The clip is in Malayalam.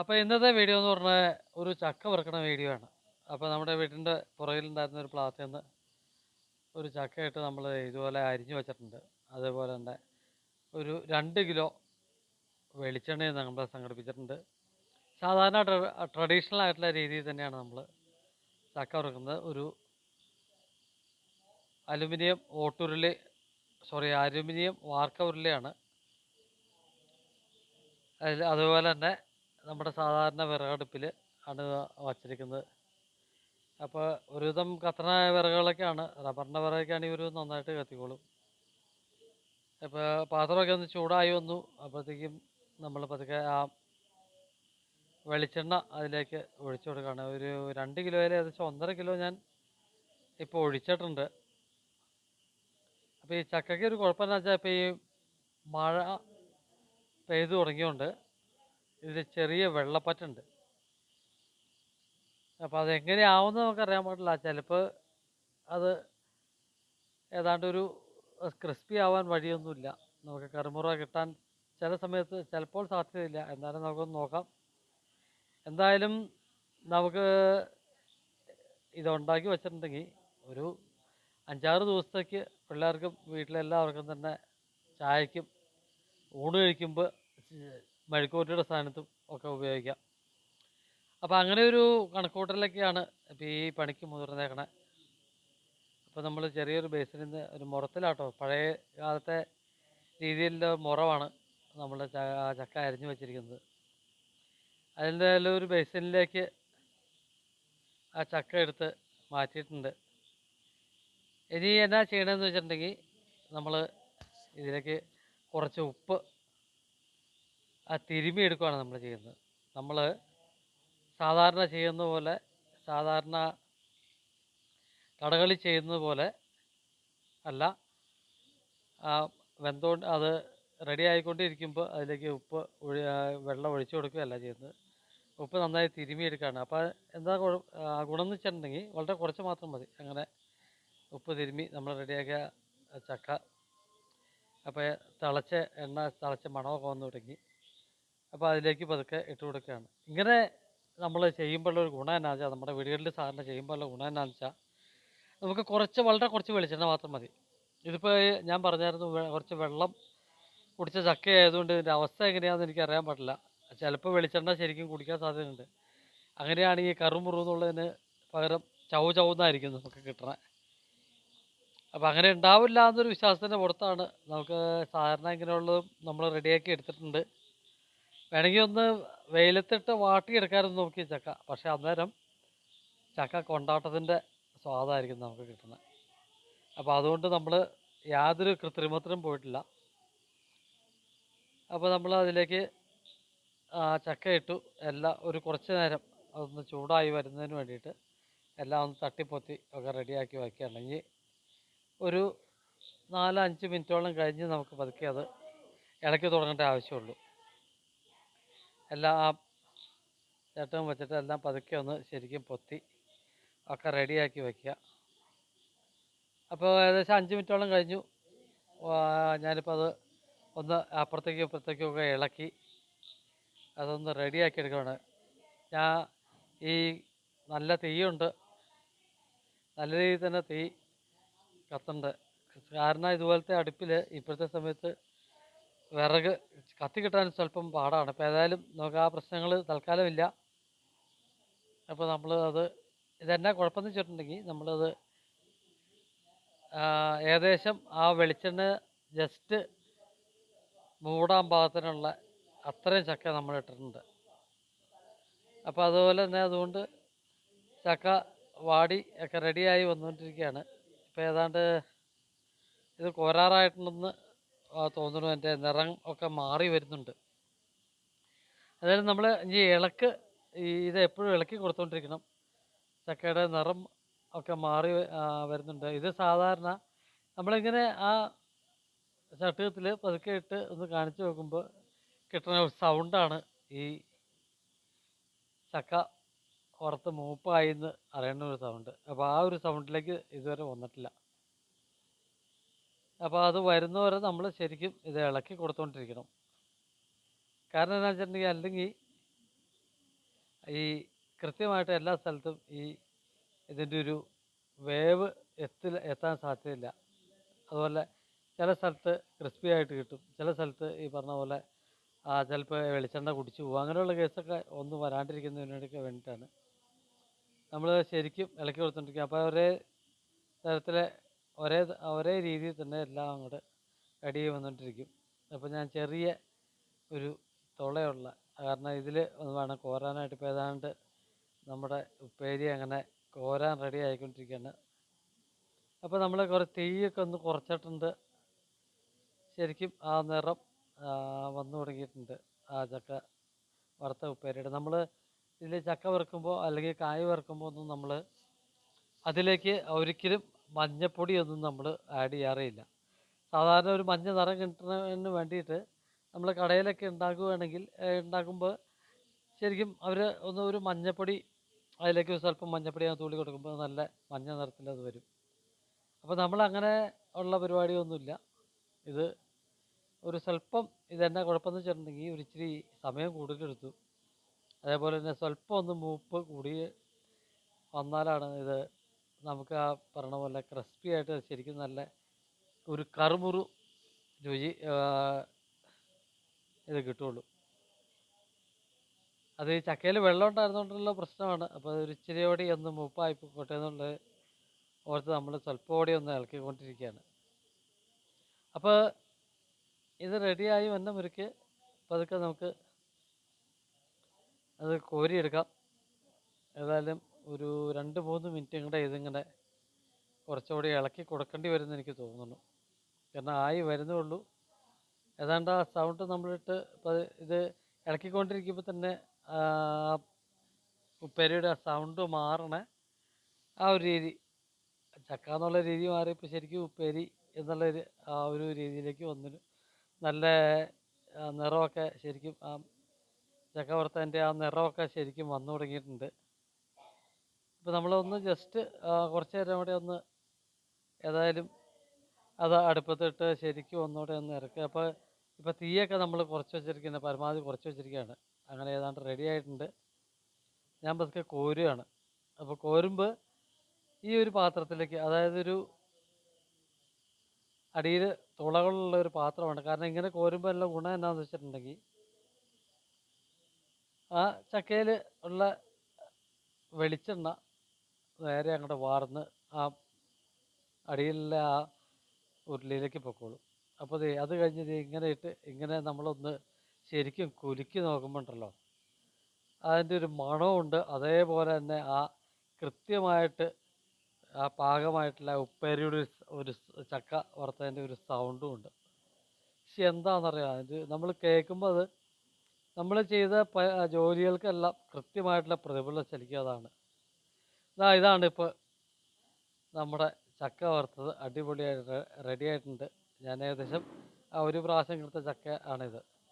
അപ്പോൾ ഇന്നത്തെ വീഡിയോ എന്ന് പറഞ്ഞാൽ ഒരു ചക്ക വറുക്കണ വീഡിയോ ആണ്. അപ്പോൾ നമ്മുടെ വീടിന്റെ പുറകിലുണ്ടായിരുന്ന ഒരു പ്ലാത്തിൽ നിന്ന് ഒരു ചക്കയിട്ട് നമ്മൾ ഇതുപോലെ അരിഞ്ഞു വെച്ചിട്ടുണ്ട്. അതേപോലെ തന്നെ ഒരു രണ്ട് കിലോ വെളിച്ചെണ്ണയും നമ്മൾ സംഘടിപ്പിച്ചിട്ടുണ്ട്. സാധാരണ ട്രഡീഷണൽ ആയിട്ടുള്ള രീതിയിൽ തന്നെയാണ് നമ്മൾ ചക്ക വറുക്കുന്നത് ഒരു അലുമിനിയം ഓട്ടുരുളി സോറി അലുമിനിയം വാർക്ക ഉരുളിയാണ്. അതുപോലെ തന്നെ നമ്മുടെ സാധാരണ വിറകടുപ്പിൽ ആണ് വച്ചിരിക്കുന്നത്. അപ്പോൾ ഒരുവിധം കത്തണ വിറകുകളൊക്കെയാണ്. റബ്ബറിന്റെ വിറകൊക്കെയാണ് ഒരു നന്നായിട്ട് കത്തിക്കോളും. ഇപ്പോൾ പാത്രമൊക്കെ ഒന്ന് ചൂടായി വന്നു. അപ്പോഴത്തേക്കും നമ്മൾ പതുക്കെ ആ വെളിച്ചെണ്ണ അതിലേക്ക് ഒഴിച്ചു കൊടുക്കുകയാണ്. ഒരു രണ്ട് കിലോയിൽ ഏകദേശം ഒന്നര കിലോ ഞാൻ ഇപ്പോൾ ഒഴിച്ചിട്ടുണ്ട്. അപ്പോൾ ഈ ചക്കയ്ക്ക് ഒരു കുഴപ്പമെന്ന് വെച്ചാൽ ഇപ്പോൾ ഈ മഴ പെയ്തു തുടങ്ങിയോണ്ട് ഇതിൽ ചെറിയ വെള്ളപ്പറ്റുണ്ട് അപ്പോൾ അതെങ്ങനെയാവുമെന്ന് നമുക്കറിയാൻ പാടില്ല. ചിലപ്പോൾ അത് ഏതാണ്ട് ഒരു ക്രിസ്പി ആവാൻ വഴിയൊന്നുമില്ല. നമുക്ക് കറുമുറ കിട്ടാൻ ചില സമയത്ത് ചിലപ്പോൾ സാധ്യതയില്ല. എന്നാലും നമുക്കൊന്ന് നോക്കാം. എന്തായാലും നമുക്ക് ഇതുണ്ടാക്കി വെച്ചിട്ടുണ്ടെങ്കിൽ ഒരു അഞ്ചാറ് ദിവസത്തേക്ക് പിള്ളേർക്കും വീട്ടിലെല്ലാവർക്കും തന്നെ ചായക്കും ഊണ് കഴിക്കുമ്പോൾ മെഴുക്കുവരട്ടിയുടെ സ്ഥാനത്തും ഒക്കെ ഉപയോഗിക്കാം. അപ്പോൾ അങ്ങനെ ഒരു കണക്കൂട്ടലൊക്കെയാണ് ഇപ്പോൾ ഈ പണിക്ക് മുതിർന്നേക്കണേ. അപ്പോൾ നമ്മൾ ചെറിയൊരു ബേസിൽ നിന്ന് ഒരു മുറത്തിലാട്ടോ. പഴയ കാലത്തെ രീതിയിലുള്ള മുറവാണ് നമ്മൾ ചക്ക അരിഞ്ഞു വെച്ചിരിക്കുന്നത്. അതിന്റെ ഒരു ബേസിനിലേക്ക് ആ ചക്ക എടുത്ത് മാറ്റിയിട്ടുണ്ട്. ഇനി എന്നാ ചെയ്യണമെന്ന് വെച്ചിട്ടുണ്ടെങ്കിൽ നമ്മൾ ഇതിലേക്ക് കുറച്ച് ഉപ്പ് എടുക്കുകയാണ് നമ്മൾ ചെയ്യുന്നത്. നമ്മൾ സാധാരണ ചെയ്യുന്ന പോലെ സാധാരണ കടകളിൽ ചെയ്യുന്നത് പോലെ അല്ല വെന്തോ അത് റെഡി ആയിക്കൊണ്ടിരിക്കുമ്പോൾ അതിലേക്ക് ഉപ്പ് വെള്ളം ഒഴിച്ചു കൊടുക്കുകയല്ല ചെയ്യുന്നത്. ഉപ്പ് നന്നായി തിരുമ്മി എടുക്കുകയാണ് അപ്പോൾ എന്താ ഗുണം എന്ന് വെച്ചിട്ടുണ്ടെങ്കിൽ വളരെ കുറച്ച് മാത്രം മതി. അങ്ങനെ ഉപ്പ് തിരുമ്മി നമ്മൾ റെഡിയാക്കിയ ചക്ക അപ്പോൾ തിളച്ച എണ്ണ തിളച്ച മണമൊക്കെ വന്നു തുടങ്ങി. അപ്പോൾ അതിലേക്ക് പതുക്കെ ഇട്ട് കൊടുക്കുകയാണ്. ഇങ്ങനെ നമ്മൾ ചെയ്യുമ്പോഴുള്ള ഗുണം എന്നാന്ന് വെച്ചാൽ നമ്മുടെ വീടുകളിൽ സാധാരണ ചെയ്യുമ്പോഴുള്ള ഗുണം എന്നാന്ന് വെച്ചാൽ നമുക്ക് കുറച്ച് വളരെ കുറച്ച് വെളിച്ചെണ്ണ മാത്രം മതി. ഇതിപ്പോൾ ഞാൻ പറഞ്ഞായിരുന്നു കുറച്ച് വെള്ളം കുടിച്ച ചക്ക ആയതുകൊണ്ട് ഇതിന്റെ അവസ്ഥ എങ്ങനെയാണെന്ന് എനിക്ക് അറിയാൻ പാടില്ല. ചിലപ്പോൾ വെളിച്ചെണ്ണ ശരിക്കും കുടിക്കാൻ സാധ്യതയുണ്ട്. അങ്ങനെയാണെങ്കിൽ കറുമുറു എന്നുള്ളതിന് പകരം ചവ് ചവുന്നായിരിക്കും നമുക്ക് കിട്ടണേ. അപ്പോൾ അങ്ങനെ ഉണ്ടാവില്ല എന്നൊരു വിശ്വാസത്തിന്റെ പുറത്താണ് നമുക്ക് സാധാരണ ഇങ്ങനെയുള്ളതും നമ്മൾ റെഡിയാക്കി എടുത്തിട്ടുണ്ട്. വേണമെങ്കിൽ ഒന്ന് വെയിലത്തിട്ട് വാട്ടിയെടുക്കാമെന്ന് നോക്കി ചക്ക. പക്ഷെ അന്നേരം ചക്ക കൊണ്ടാട്ടത്തിന്റെ സ്വാദായിരിക്കും നമുക്ക് കിട്ടുന്നത്. അപ്പോൾ അതുകൊണ്ട് നമ്മൾ യാതൊരു കൃത്രിമത്തിനും പോയിട്ടില്ല. അപ്പോൾ നമ്മൾ അതിലേക്ക് ചക്ക ഇട്ടു. എല്ലാം ഒരു കുറച്ച് നേരം അതൊന്ന് ചൂടായി വരുന്നതിന് വേണ്ടിയിട്ട് എല്ലാം ഒന്ന് തട്ടിപ്പൊത്തി ഒക്കെ റെഡിയാക്കി വയ്ക്കുകയാണെങ്കിൽ ഒരു നാല് അഞ്ച് മിനിറ്റോളം കഴിഞ്ഞ് നമുക്ക് പതുക്കെ അത് ഇളക്കി തുടങ്ങേണ്ട ആവശ്യമുള്ളൂ. എല്ലാം ആ ചേട്ടവും വെച്ചിട്ട് എല്ലാം പതുക്കെ ഒന്ന് ശരിക്കും പൊത്തി ഒക്കെ റെഡിയാക്കി വയ്ക്കുക അപ്പോൾ ഏകദേശം അഞ്ച് മിനിറ്റോളം കഴിഞ്ഞു. ഞാനിപ്പോൾ അത് ഒന്ന് അപ്പുറത്തേക്കും ഇപ്പുറത്തേക്കും ഒക്കെ ഇളക്കി അതൊന്ന് റെഡിയാക്കി എടുക്കുകയാണ്. ഞാൻ ഈ നല്ല തീയുണ്ട്. നല്ല രീതിയിൽ തന്നെ തീ കത്തുണ്ട് കാരണം ഇതുപോലത്തെ അടുപ്പിൽ ഇപ്പോഴത്തെ സമയത്ത് വിറക് കത്തി കിട്ടാൻ സ്വല്പം പാടാണ്. അപ്പോൾ ഏതായാലും നമുക്ക് ആ പ്രശ്നങ്ങൾ തൽക്കാലം ഇല്ല അപ്പോൾ നമ്മൾ അത് ഇതെന്നാ കുഴപ്പമെന്ന് വെച്ചിട്ടുണ്ടെങ്കിൽ നമ്മളത് ഏകദേശം ആ വെളിച്ചെണ്ണ ജസ്റ്റ് മൂടാൻ പാകത്തിനുള്ള അത്രയും ചക്ക നമ്മൾ ഇട്ടിട്ടുണ്ട്. അപ്പോൾ അതുപോലെ തന്നെ അതുകൊണ്ട് ചക്ക വാടി ഒക്കെ റെഡിയായി വന്നുകൊണ്ടിരിക്കുകയാണ്. ഇപ്പോൾ ഏതാണ്ട് ഇത് കോരാറായിട്ടുണ്ടെന്ന് തോന്നുന്നു എന്റെ നിറം ഒക്കെ മാറി വരുന്നുണ്ട്. അതായത് നമ്മൾ ഈ ഇളക്ക് ഈ ഇത് എപ്പോഴും ഇളക്കി കൊടുത്തുകൊണ്ടിരിക്കണം ചക്കയുടെ നിറം ഒക്കെ മാറി വരുന്നുണ്ട്. ഇത് സാധാരണ നമ്മളിങ്ങനെ ആ ചട്ടുകത്തിൽ പതുക്കെ ഇട്ട് ഒന്ന് കാണിച്ചു നോക്കുമ്പോൾ കിട്ടുന്ന ഒരു സൗണ്ടാണ് ഈ ചക്ക പുറത്ത് മൂപ്പായി എന്ന് അറിയുന്ന ഒരു സൗണ്ട് അപ്പോൾ ആ ഒരു സൗണ്ടിലേക്ക് ഇതുവരെ വന്നിട്ടില്ല. അപ്പോൾ അത് വരുന്നവരെ നമ്മൾ ശരിക്കും ഇത് ഇളക്കി കൊടുത്തുകൊണ്ടിരിക്കണം കാരണം എന്താ വെച്ചിട്ടുണ്ടെങ്കിൽ അല്ലെങ്കിൽ ഈ കൃത്യമായിട്ട് എല്ലാ സ്ഥലത്തും ഈ ഇതിന്റെ ഒരു വേവ് എത്തി എത്താൻ സാധ്യതയില്ല. അതുപോലെ ചില സ്ഥലത്ത് ക്രിസ്പി ആയിട്ട് കിട്ടും. ചില സ്ഥലത്ത് ഈ പറഞ്ഞ പോലെ ചിലപ്പോൾ വെളിച്ചെണ്ണ കുടിച്ചു പോകും അങ്ങനെയുള്ള കേസൊക്കെ ഒന്നും വരാണ്ടിരിക്കുന്നതിനൊക്കെ വേണ്ടിയിട്ടാണ്. നമ്മൾ ശരിക്കും ഇളക്കി കൊടുത്തോണ്ടിരിക്കുക. അപ്പോൾ ഒരേ തരത്തിലെ ഒരേ ഒരേ രീതിയിൽ തന്നെ എല്ലാം അങ്ങോട്ട് അടിയിൽ വന്നുകൊണ്ടിരിക്കും അപ്പോൾ ഞാൻ ചെറിയ ഒരു തുളയുള്ള കാരണം ഇതിൽ വേണം കോരാനായിട്ട്. ഇപ്പോൾ ഏതാണ്ട് നമ്മുടെ ഉപ്പേരി അങ്ങനെ കോരാൻ റെഡി ആയിക്കൊണ്ടിരിക്കുകയാണ് അപ്പോൾ നമ്മൾ കുറേ തീയൊക്കെ ഒന്ന് കുറച്ചിട്ടുണ്ട്. ശരിക്കും ആ നിറം വന്നു തുടങ്ങിയിട്ടുണ്ട്. ആ ചക്ക വറുത്ത ഉപ്പേരിയുടെ. നമ്മൾ ഇതിൽ ചക്ക വറുക്കുമ്പോൾ അല്ലെങ്കിൽ കായ് വറുക്കുമ്പോൾ ഒന്നും നമ്മൾ അതിലേക്ക് ഒരിക്കലും മഞ്ഞപ്പൊടിയൊന്നും നമ്മൾ ആഡ് ചെയ്യാറേയില്ല. സാധാരണ ഒരു മഞ്ഞ നിറം കിട്ടുന്നതിന് വേണ്ടിയിട്ട് നമ്മൾ കടയിലൊക്കെ ഉണ്ടാക്കുകയാണെങ്കിൽ ഉണ്ടാക്കുമ്പോൾ ശരിക്കും അവർ ഒന്ന് ഒരു മഞ്ഞപ്പൊടി അതിലേക്ക് സ്വല്പം മഞ്ഞപ്പൊടി അത് തൂളി കൊടുക്കുമ്പോൾ നല്ല മഞ്ഞ നിറത്തിൽ അത് വരും. അപ്പോൾ നമ്മൾ അങ്ങനെ ഉള്ള പരിപാടിയൊന്നുമില്ല. ഇത് ഒരു സ്വല്പം ഇതെന്നെ കുഴപ്പമെന്ന് വെച്ചിട്ടുണ്ടെങ്കിൽ ഒരു ഇച്ചിരി സമയം കൂടുതലെടുത്തു അതേപോലെ തന്നെ സ്വല്പം ഒന്ന് മൂപ്പ് കൂടി വന്നാലാണ് ഇത് നമുക്ക് ആ പറഞ്ഞ പോലെ ക്രിസ്പി ആയിട്ട് ശരിക്കും നല്ല ഒരു കറുമുറു രുചി ഇത് കിട്ടുള്ളൂ. അത് ചക്കയിൽ വെള്ളം ഉണ്ടായിരുന്നുകൊണ്ടുള്ള പ്രശ്നമാണ്. അപ്പോൾ ഒരു ഇച്ചിരി കൂടി ഒന്ന് മൂപ്പായി പോട്ടെ എന്നുള്ളത് ഓർത്ത് നമ്മൾ സ്വല്പോടെ ഒന്ന് ഇളക്കിക്കൊണ്ടിരിക്കുകയാണ്. അപ്പോൾ ഇത് റെഡിയായി വന്ന മുറിക്ക് പതുക്കെ നമുക്ക് അത് കോരിയെടുക്കാം. ഏതായാലും ഒരു രണ്ട് മൂന്ന് മിനിറ്റ് കൂടെ ഇതിങ്ങനെ കുറച്ചുകൂടി ഇളക്കി കൊടുക്കേണ്ടി വരുമെന്ന് എനിക്ക് തോന്നുന്നു. കാരണം ആയി വരുന്നേ ഉള്ളൂ. ഏതാണ്ട് ആ സൗണ്ട് നമ്മളിട്ട് ഇത് ഇളക്കിക്കൊണ്ടിരിക്കുമ്പോൾ തന്നെ ഉപ്പേരിയുടെ ആ സൗണ്ട് മാറണ. ആ ഒരു രീതി ചക്ക എന്നുള്ള രീതി മാറിയപ്പോൾ ശരിക്കും ഉപ്പേരി എന്നുള്ള ആ ഒരു രീതിയിലേക്ക് വന്നിട്ട് നല്ല നിറമൊക്കെ ശരിക്കും ആ ചക്ക വറുത്തതിന്റെ ആ നിറമൊക്കെ ശരിക്കും വന്നു തുടങ്ങിയിട്ടുണ്ട്. ഇപ്പോൾ നമ്മളൊന്ന് ജസ്റ്റ് കുറച്ച് നേരം കൂടെ ഒന്ന് ഏതായാലും അത് അടുപ്പത്തിട്ട് ശരിക്കും ഒന്നുകൂടെ ഒന്ന് ഇറക്കുക. അപ്പോൾ ഇപ്പോൾ തീയൊക്കെ നമ്മൾ കുറച്ച് വെച്ചിരിക്കുന്നത് പരമാവധി കുറച്ച് വെച്ചിരിക്കുകയാണ്. അങ്ങനെ ഏതാണ്ട് റെഡി ആയിട്ടുണ്ട്. ഞാൻ പതുക്കെ കോരുകയാണ് അപ്പോൾ കോരുമ്പോൾ ഈ ഒരു പാത്രത്തിലേക്ക് അതായത് ഒരു അടിയിൽ തുളകളുള്ള ഒരു പാത്രമാണ്. കാരണം ഇങ്ങനെ കോരുമ്പോൾ എല്ലാം ഗുണം എന്നാന്ന് വെച്ചിട്ടുണ്ടെങ്കിൽ ആ ചക്കയിൽ ഉള്ള വെളിച്ചെണ്ണ നേരെ അങ്ങോട്ട് വാർന്ന് ആ അടിയിലുള്ള ആ ഉരുളിയിലേക്ക് പൊക്കോളും. അപ്പോൾ ദേ അത് കഴിഞ്ഞ് ഇങ്ങനെ ഇട്ട് ഇങ്ങനെ നമ്മളൊന്ന് ശരിക്കും കുലുക്കി നോക്കുമ്പോൾ ഉണ്ടല്ലോ അതിന്റെ ഒരു മണമുണ്ട് അതേപോലെ തന്നെ ആ കൃത്യമായിട്ട് ആ പാകമായിട്ടുള്ള ഉപ്പേരിയുടെ ഒരു ചക്ക വറുത്തതിന്റെ ഒരു സൗണ്ടും ഉണ്ട്. പക്ഷെ എന്താണെന്നറിയാം? ഇത് നമ്മൾ കേൾക്കുമ്പോൾ അത് നമ്മൾ ചെയ്ത ജോലികൾക്കെല്ലാം കൃത്യമായിട്ടുള്ള പ്രതിഫലം ശരിക്കും അതാണ്. ഇതാ ഇതാണ് ഇപ്പോൾ നമ്മുടെ ചക്ക വറുത്തത്. അടിപൊളിയായിട്ട് റെഡി ആയിട്ടുണ്ട് ഞാൻ ഏകദേശം ഒരു പ്രാവശ്യം കൊടുത്ത ചക്ക ആണിത്